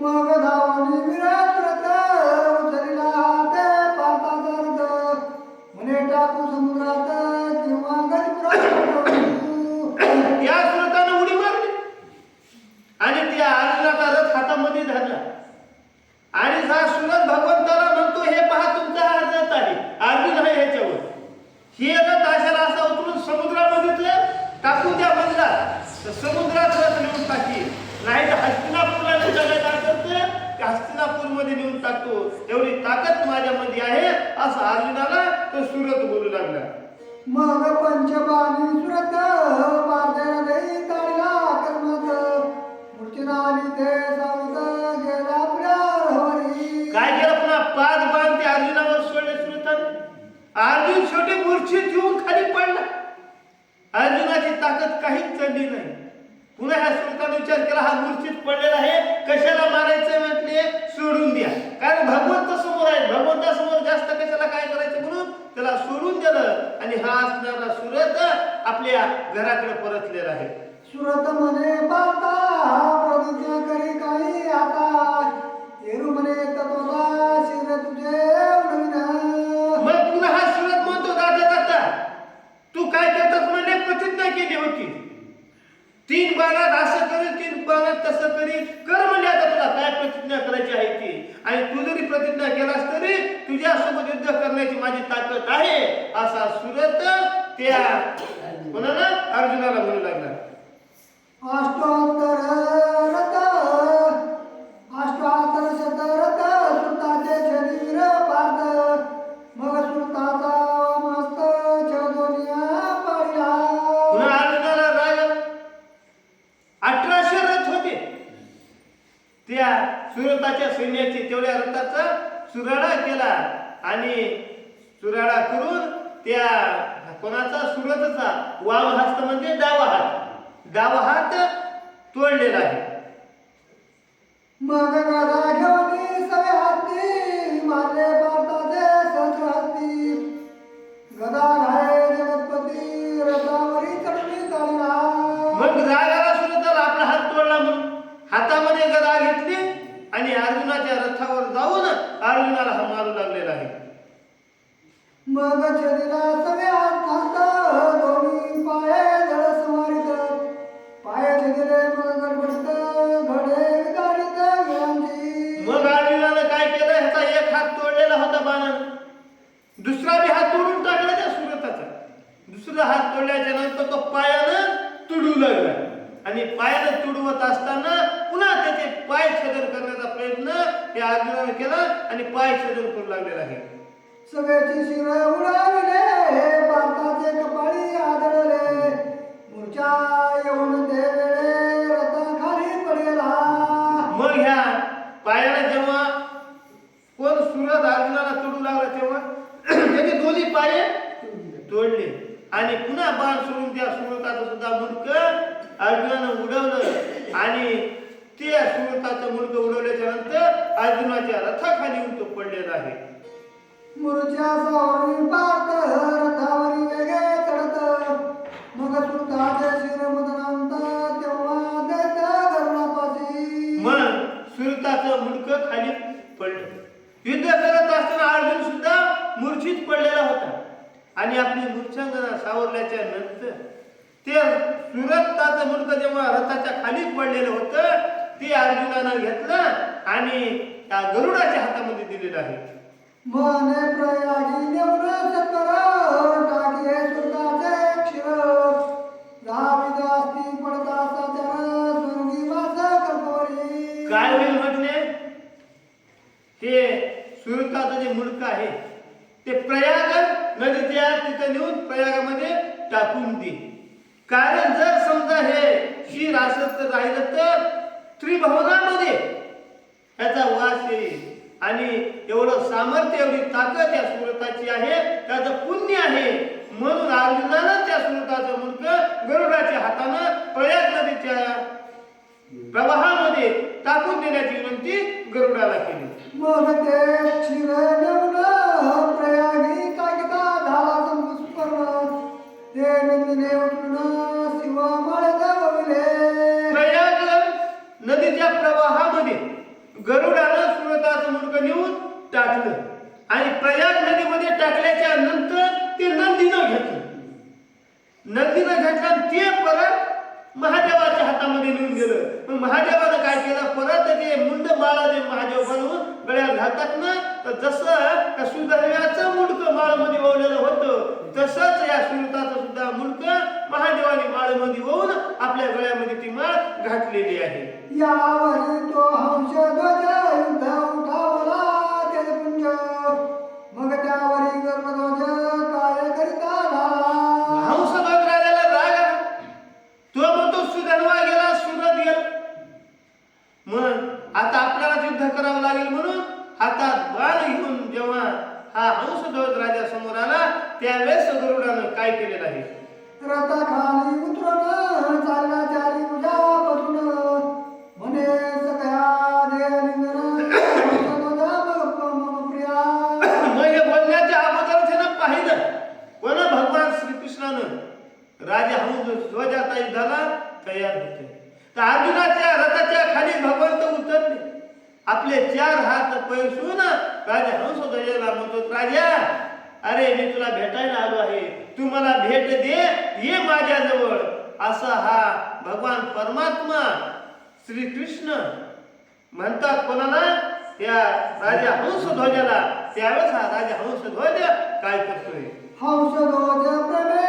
ما قد عوني براتي एवढी ताकद माझ्यामध्ये आहे असं अर्जुनाला तो सुरत बोलू लागला. मग पंचबाणी सुरत ताळला कर्मात ते गेला काय केलं पुन्हा? पाच बाण ते अर्जुनावर सोडले सुरताने. अर्जुन शेवटी मूर्छित येऊन खाली पडला. अर्जुनाची ताकद काहीच चढली नाही. पुन्हा ह्या सुरताने विचार केला हा मूर्छित पडलेला आहे कशाला मारायचं म्हटले? सोडून द्या. कारण भगवंत समोर आहे. भगवंतासमोर जास्त कशाला काय करायचं म्हणून? त्याला सोडून दिलं आणि हा असणारा सुरत आपल्या घराकडे परतलेला आहे. सुरत म्हणे आणि तू जरी प्रतिज्ञा केलास तरी तुझ्यासोबत युद्ध करण्याची माझी ताकद आहे असा सुरत त्या कोणाला अर्जुनाला म्हणू लागला. अठराशे रथ होते. त्या सुरताच्या सैन्याचे तेवढ्या रक्ताचा सुराडा केला. आणि सुराडा करून त्या कोणाचा? सुरतचा. वाम हस्त म्हणजे डावा हात डावा हात तोडलेला आहे. मग गदा सवे हाती. मारले भारताचे सहस्र हाती. गदा अर्जुनाच्या रथावर जाऊन अर्जुनाला हा मारू लागलेला आहे. मग सवे हात दोन्ही पाये जळ समारित पाय छदिले मग गडबडत घडे गाडीत मग अर्जुनानं काय केलं? ह्याचा एक हात तोडलेला होता बाणानं. दुसरा बी हात तोडून टाकला त्या सुरताचा दुसरा हात तोडल्याच्या नंतर तो पायानं तुडू लागला. आणि पायाला तुडवत असताना पुन्हा त्याचे पाय छेदन करण्याचा प्रयत्न हे अर्जुनाने केला आणि पाय छेदन करू लागलेला आहे. सगळ्याची शिर उडाविले भारताचे कपाळी आदळले मूर्छा येऊन ते वेळे रथ खाली पडला मग ह्या पायाला जेव्हा कोण सुरत अर्जुनाला तोडू लागला तेव्हा त्याचे दोन्ही पाय तोडले आणि पुन्हा बाण सोडून त्या सुरताचं सुद्धा मुंडक उडवलं. आणि त्या सुरताचं मुंडक उडवल्याच्या नंतर अर्जुनाच्या रथाखाली येऊन तो पडलेला आहे. मूर्छा सावरी पार्थ रथावरी वेगे चढत. मग सुताचे शिर मदनांत तेव्हा देत गरुडापाशी मग सुरताचं मुंडक खाली पडलं. युद्ध करत असताना अर्जुन सुद्धा मूर्छित पडलेला होता. आणि आपली मूर्छांगना सावरल्याच्या नंतर ते सुरताचं मुंडक जेव्हा रथाच्या खाली पडलेलं होतं ते अर्जुनानं घेतलं आणि त्या गरुडाच्या हातामध्ये दिलेलं आहे. मने प्रयागी नेऊन सत्वर टाकी हे सुताचे क्षीर दाविद असती पडता साचार स्वर्गी वास काय होईल म्हटले? हे सुरताचं जे मुंडक आहे ते प्रयाग नदीच्या तिथं नेऊन प्रयागामध्ये टाकून दे. कारण जर समजा हे श्री असत राहिलं तर त्रिभवनामध्ये त्याचा वास येईल. आणि एवढं सामर्थ्य एवढी ताकद या सुरताची आहे त्याचं पुण्य आहे. म्हणून अर्जुनानं त्या सुरताचं मुलग गरुडाच्या हातानं प्रयाग नदीच्या प्रवाहामध्ये टाकून देण्याची विनंती गरुडाला केली. टाकलं आणि प्रयाग नदीमध्ये टाकल्याच्या नंतर ते नंदीनं घेतलं. नंदीनं घेतलं ते परत महादेवाच्या हातामध्ये नेऊन गेलं. मग महादेवानं काय केलं? परत ते मुंड माळा जे महादेव बनवून गळ्यात घालतात ना? तर जसं त्या सुदैव्याचं मुंडकं माळमध्ये ओवलेलं होतं तसंच या सुरताचं सुद्धा मुंडकं महादेवाने माळमध्ये ओवून आपल्या गळ्यामध्ये ती माळ घातलेली आहे. यावर तो हंस करावं लागेल म्हणून हातात बाण घेऊन जेव्हा हा हंसध्वज राजा समोर आला त्यावेळेस गरुडानं काय केलेलं आहे? रथ खाली उतरून चालला चाली अरे मी तुला भेटायला आलो आहे. तू मला भेट दे ये माझ्याजवळ. असा हा भगवान परमात्मा श्री कृष्ण म्हणतात कोणाला? त्या राजा हंस ध्वजाला त्यावेळेस हा राजा हंस ध्वज काय करतोय? हंसध्वज प्रमे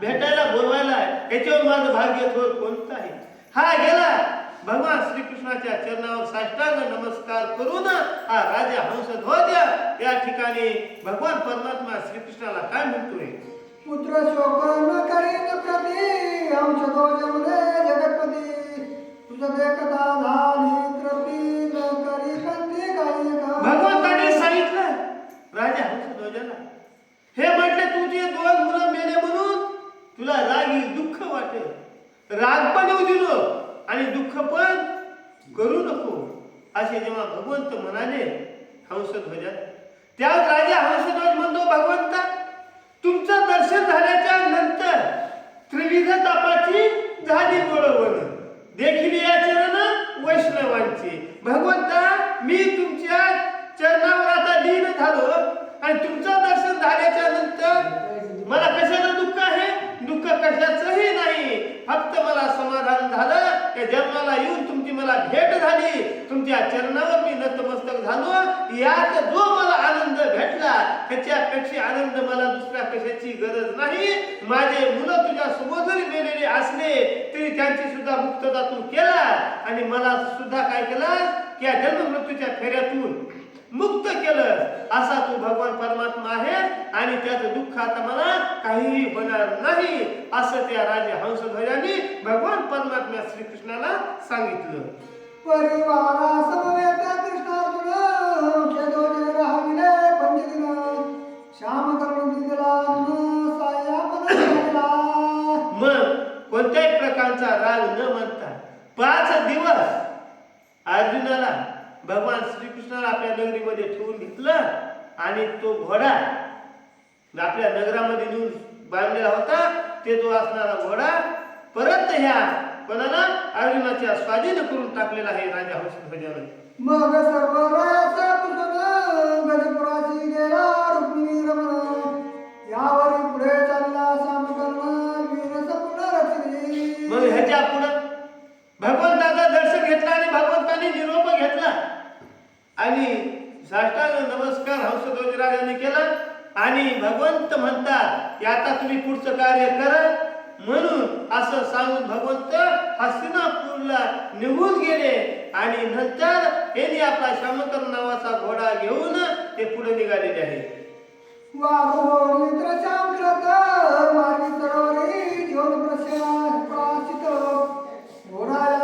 भेटायला बोलवायला याच्यावर माझं भाग्य थोर कोणतं आहे हा गेला. भगवान श्रीकृष्णाच्या चरणावर साष्टांग नमस्कार करून हा राजा हंसध्वज या ठिकाणी भगवान परमात्मा श्रीकृष्णाला काय म्हणतोय? पुत्र शोक न करीत प्रती हंसध्वज जगतपती. भगवंत म्हणाले हंसध्वजा त्याच राजा हंसध्वज म्हणतो भगवंता तुमचं दर्शन झाल्याच्यानंतर त्रिविध तापाची झाली बळवण देखील या चरण वैष्णवांची. भगवंता मी तुमच्या चरणावर आता लीन झालो आणि तुमचं दर्शन झाल्याच्यानंतर मला कशाचं दुःख आहे? दुःख कशाचंही नाही. फक्त मला समाधान झालं. या जन्माला येऊन तुमची मला भेट झाली. तुमच्या चरणावर मी नतमस्तक झालो. यात जो मला आनंद भेटला त्याच्यापेक्षा आनंद मला दुसऱ्या कशाची गरज नाही. माझे मुलं तुझ्या समोर जरी मेलेले असले तरी त्यांची सुद्धा मुक्तता तू केला आणि मला सुद्धा काय केलं की या जन्म मृत्यूच्या फेऱ्यातून मुक्त केलं असा तू भगवान परमात्मा आहे आणि त्याचं दुःख आता मला काहीही होणार नाही असं त्या राजा हंसध्वजाने भगवान परमात्मा श्रीकृष्णाला सांगितलं. परिवारा समवेत कृष्णार्जुन हंसध्वज राहविले पंचदिन. श्याम करून दिला साया मग कोणत्याही प्रकारचा राग न म्हणता पाच दिवस अर्जुनाला भगवान श्रीकृष्णाला आपल्या नगरीमध्ये ठेवून घेतलं आणि तो घोडा आपल्या नगरामध्ये नेऊन बांधलेला होता ते तो असणारा घोडा परत ह्या कोणाला अर्जुनाच्या स्वाधीन करून टाकलेला आहे राजा हंसध्वजाने मग सर्व रायाचा पुसून गजपुराची गेला रुक्मिणी रमण. यावरी पुढे चालला सामकर्ण मग ह्याच्या पुढं भगवंताचं दर्शन घेतलं आणि भगवंताने निरोप घेतला. आणि साष्टांग नमस्कार हंसध्वज राजाने केला. आणि भगवंत म्हणतात की आता तुम्ही पुढचं कार्य करा म्हणून असं सांगून भगवंत हस्तिनापूरला निघून गेले आणि नंतर त्यांनी आपला श्यामकर नावाचा घोडा घेऊन ते पुढे निघालेले आहे. वारुहोरी घोडा